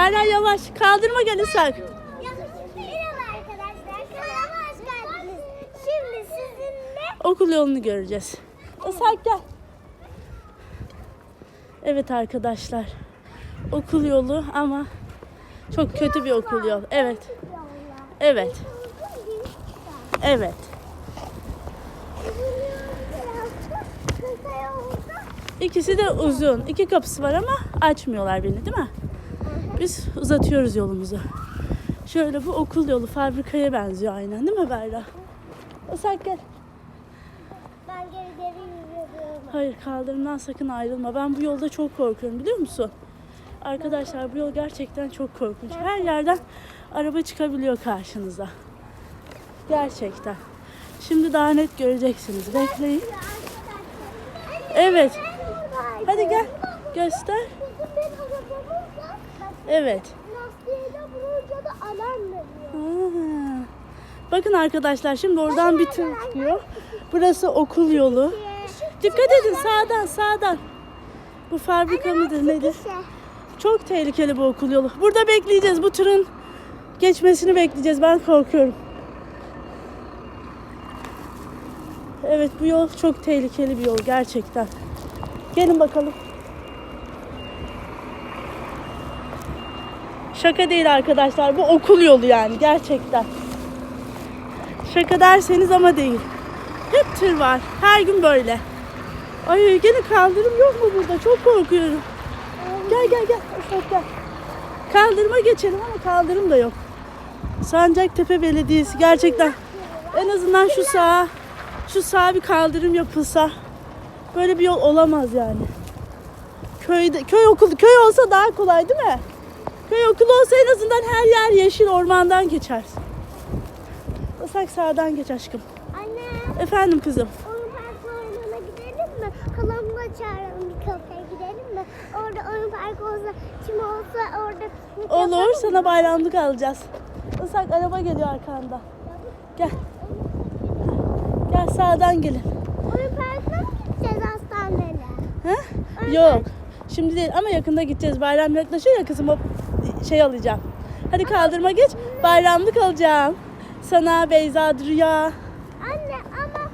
Berra yavaş. Kaldırma. Şimdi sizinle Okul yolunu göreceğiz. Islak gel. Evet arkadaşlar. Okul yolu ama çok kötü bir okul yolu. Evet. Evet. Evet. İkisi de uzun. İki kapısı var ama açmıyorlar beni değil mi? Biz uzatıyoruz yolumuzu. Şöyle bu okul yolu fabrikaya benziyor aynen değil mi Berra? Islak gel. Ben geri geri yürüyorum. Hayır kaldırımdan sakın ayrılma. Ben bu yolda çok korkuyorum biliyor musun? Arkadaşlar bu yol gerçekten çok korkunç. Her yerden araba çıkabiliyor karşınıza. Gerçekten. Şimdi daha net göreceksiniz. Bekleyin. Evet. Hadi gel. Göster. Evet. Lastiğine vurunca da alarm veriyor. Bakın arkadaşlar şimdi oradan bir tır çıkıyor. Burası okul yolu. Dikkat edin sağdan sağdan. Bu fabrika mıdır nedir? Çok tehlikeli bu okul yolu. Burada bekleyeceğiz. Bu tırın geçmesini bekleyeceğiz. Ben korkuyorum. Evet bu yol çok tehlikeli bir yol gerçekten. Gelin bakalım. Şaka değil arkadaşlar. Bu okul yolu yani gerçekten. Şaka derseniz ama değil. Hep tır var. Her gün böyle. Ay gene kaldırım yok mu burada? Çok korkuyorum. Gel gel gel. Ufak gel. Kaldırıma geçelim ama kaldırım da yok. Sancaktepe Belediyesi gerçekten en azından şu sağa şu sağa bir kaldırım yapılsa böyle bir yol olamaz yani. Köyde köy okulu köy olsa daha kolay değil mi? Köy okulu olsa en azından her yer yeşil ormandan geçersin. Islak sağdan geç aşkım. Anne, Efendim kızım. oyun parkı oynamaya gidelim mi? Halamla çağıralım bir kafeye gidelim mi? Orada oyun parkı olsa, kim olsa orada piknik Olur yapalım sana bayramlık alacağız. Islak araba geliyor arkanda. Gel. Gel sağdan gelin. Oyun parkına mı gideceğiz hastaneye? Ha? Yok. Şimdi değil ama yakında gideceğiz. Bayram yaklaşıyor ya kızım o şey alacağım. Hadi kaldırma geç. Bayramlık alacağım. Sana Beyza Rüya. Anne ama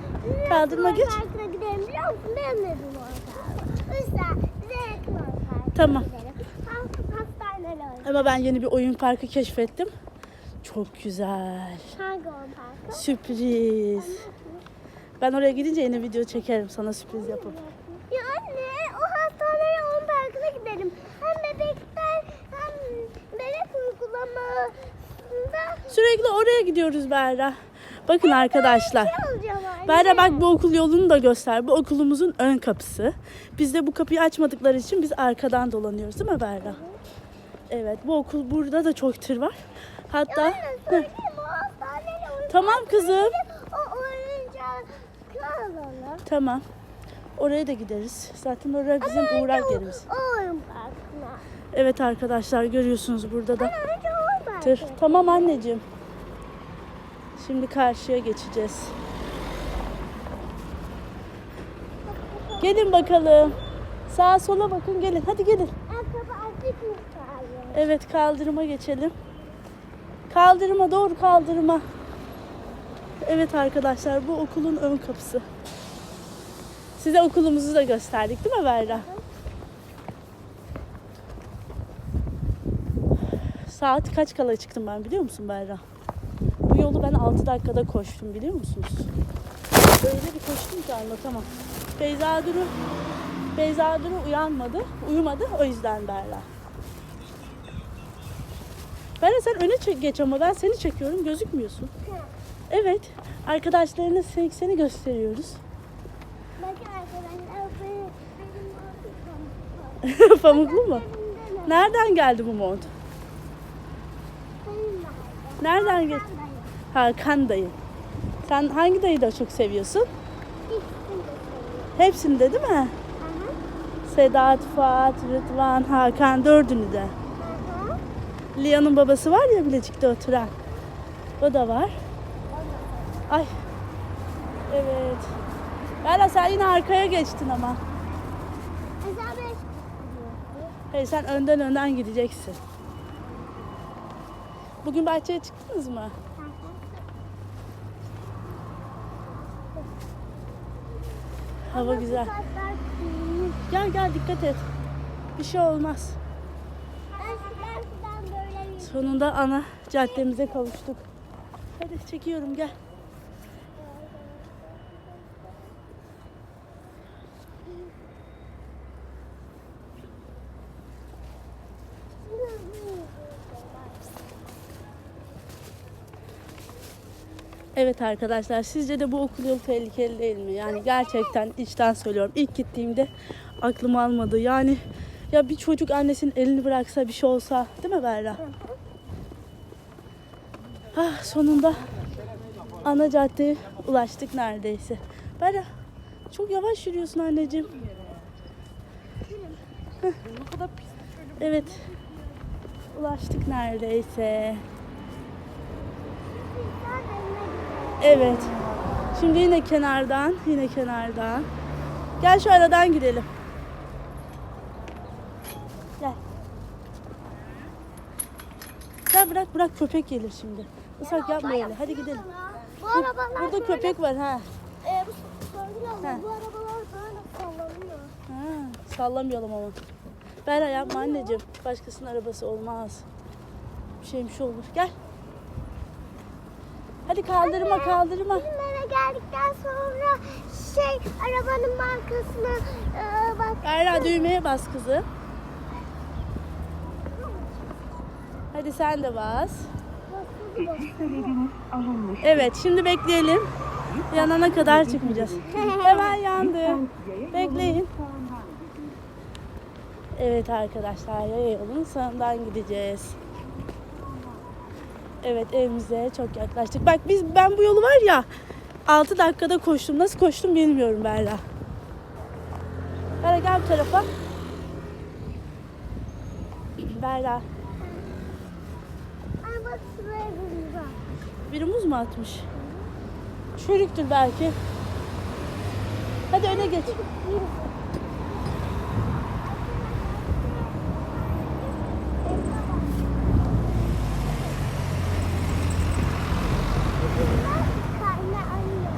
Kaldırma geç. parkına gidelim biliyor musun? Benim. Üstten Tamam. Hastaneler. Ama ben yeni bir oyun parkı keşfettim. Çok güzel. Hangi oyun parkı? Sürpriz. Ben oraya gidince yeni video çekerim sana sürpriz yapıp. Ya anne o hastaneye oyun parkına gidelim. Hem bebekler hem bebek uygulamasında Sürekli oraya gidiyoruz Berra. Bakın arkadaşlar. Berra bak bu okul yolunu da göster. Bu okulumuzun ön kapısı. Biz de bu kapıyı açmadıkları için biz arkadan dolanıyoruz değil mi Berra? Evet bu okul burada da çok tır var. Hatta söyleyeyim oyun tamam kızım. Tamam. Oraya da gideriz. Zaten oraya bizim uğrak yerimiz. Evet arkadaşlar görüyorsunuz burada da Ama önce o oyun parkı. tır. Tamam anneciğim. Şimdi karşıya geçeceğiz. Gelin bakalım. Sağa sola bakın gelin. Hadi gelin. Evet kaldırıma geçelim. Kaldırıma doğru kaldırıma. Evet arkadaşlar bu okulun ön kapısı. Size okulumuzu da gösterdik değil mi Berra? Saat kaç kala çıktım ben biliyor musun Berra? Bu yolu ben 6 dakikada koştum biliyor musunuz? Öyle bir koştum ki anlatamam. Beyza Duru, Beyza Duru uyanmadı, uyumadı o yüzden Berra. Berra sen öne geç ama ben seni çekiyorum gözükmüyorsun. Evet arkadaşlarına seni, seni gösteriyoruz. Bakın arkadaşlar. Pamuklu mu? Nereden geldi bu mont? Nereden geldi? Hakan dayı. Sen hangi dayıyı da çok seviyorsun? İkisini de seviyorum. Hepsini de değil mi? Sedat, Fuat, Rıdvan, Hakan dördünü de. Lia'nın babası var ya Bilecik'te oturan. O da var. Ay. Evet. Berra sen yine arkaya geçtin ama. Hayır sen önden önden gideceksin. Bugün bahçeye çıktınız mı? Hava güzel. Gel gel dikkat et. Bir şey olmaz. Sonunda ana caddemize kavuştuk. Hadi çekiyorum gel. Evet arkadaşlar sizce de bu okul yolu tehlikeli değil mi? Yani gerçekten içten söylüyorum. İlk gittiğimde aklım almadı. Yani ya bir çocuk annesinin elini bıraksa bir şey olsa değil mi Berra? Ah sonunda ana caddeye ulaştık neredeyse. Berra çok yavaş yürüyorsun anneciğim. Evet. Ulaştık neredeyse. Evet. Şimdi yine kenardan, yine kenardan. Gel şu aradan gidelim. Gel. Gel bırak bırak köpek gelir şimdi. Isak yapma öyle. Hadi gidelim. Bu arabalar Burada böyle, köpek var ha. E, bu Ha. bu arabalar böyle sallanıyor. Ha, sallamayalım ama. Berra yapma anneciğim. Başkasının arabası olmaz. Bir şeymiş olur. Gel. Hadi kaldırma kaldırma. Bizim eve geldikten sonra şey arabanın markasına e, bak. Berra düğmeye bas kızım. Hadi sen de bas. Evet şimdi bekleyelim. Yanana kadar çıkmayacağız. Hemen yandı. Bekleyin. Evet arkadaşlar yaya yolun sağından gideceğiz. Evet evimize çok yaklaştık. Bak biz ben bu yolu var ya 6 dakikada koştum. Nasıl koştum bilmiyorum Berra. Berra gel bu tarafa. Berra. Ay bak şuraya bir muz mu atmış? Çürüktür belki. Hadi öne geç. Karnı anne.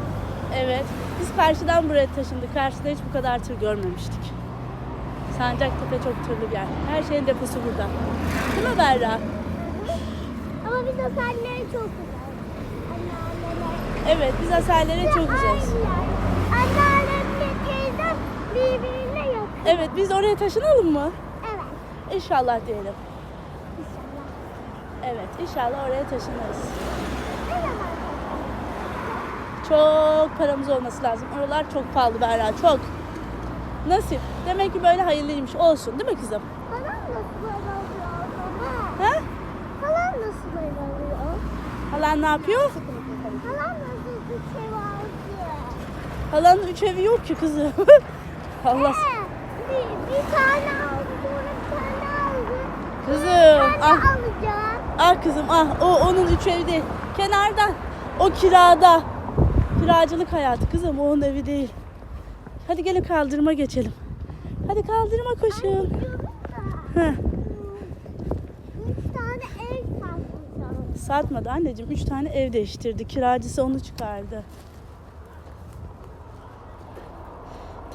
Evet. Biz karşıdan buraya taşındık. Karşıda hiç bu kadar tır görmemiştik. Sancaktepe çok tırlı bir yer. Her şeyin deposu burada. Değil mi Berra? Ama biz o sahneleri çok güzel. Anneanneler. Evet biz Aseller'e çok güzeliz. Anneannemle teyzem birbirine yakın. Evet biz oraya taşınalım mı? Evet. İnşallah diyelim. İnşallah. Evet inşallah oraya taşınırız. Çok paramız olması lazım. Oralar çok pahalı Berra çok. Nasip. Demek ki böyle hayırlıymış. Olsun değil mi kızım? Falan nasıl böyle oluyor baba? Ha? Falan nasıl böyle oluyor? Halan ne yapıyor? Falan nasıl bir şey var ki? Halanın üç evi yok ki kızım. Allah. Ee, bir, bir tane aldı sonra bir tane aldı. Kızım. Tane Ah, alacağım. ah kızım ah. O onun üç evi değil. Kenarda. O kirada. Kiracılık hayatı kızım. O onun evi değil. Hadi gelin kaldırıma geçelim. Hadi kaldırıma koşun. Heh. Üç tane ev satmışlar. Satmadı anneciğim. Üç tane ev değiştirdi. Kiracısı onu çıkardı.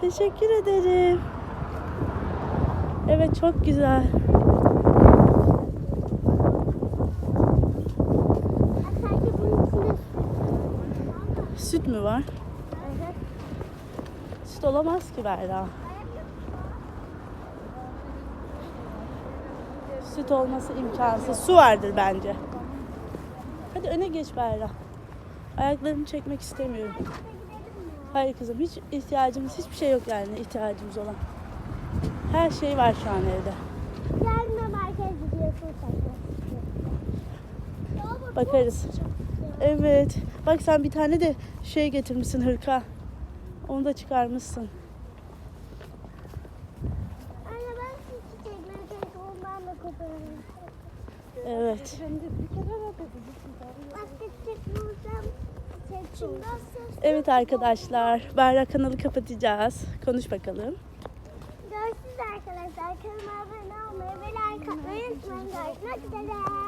Teşekkür ederim. Evet çok güzel. Süt mü var? Evet. Süt olamaz ki Berra. Süt olması imkansız. Su vardır bence. Hadi öne geç Berra. Ayaklarımı çekmek istemiyorum. Hayır kızım hiç ihtiyacımız hiçbir şey yok yani ihtiyacımız olan. Her şey var şu an evde. Gelme merkez gidiyorsun. Bakarız. Evet. Bak sen bir tane de şey getirmişsin hırka. Onu da çıkarmışsın. Anne ben şu çiçekleri ondan da koparırım. Evet. Başka çiçek bulursam çiçek Evet arkadaşlar. Berra kanalı kapatacağız. Konuş bakalım. Görüşürüz arkadaşlar. Kanalıma abone olmayı ve like atmayı unutmayın. Görüşmek üzere.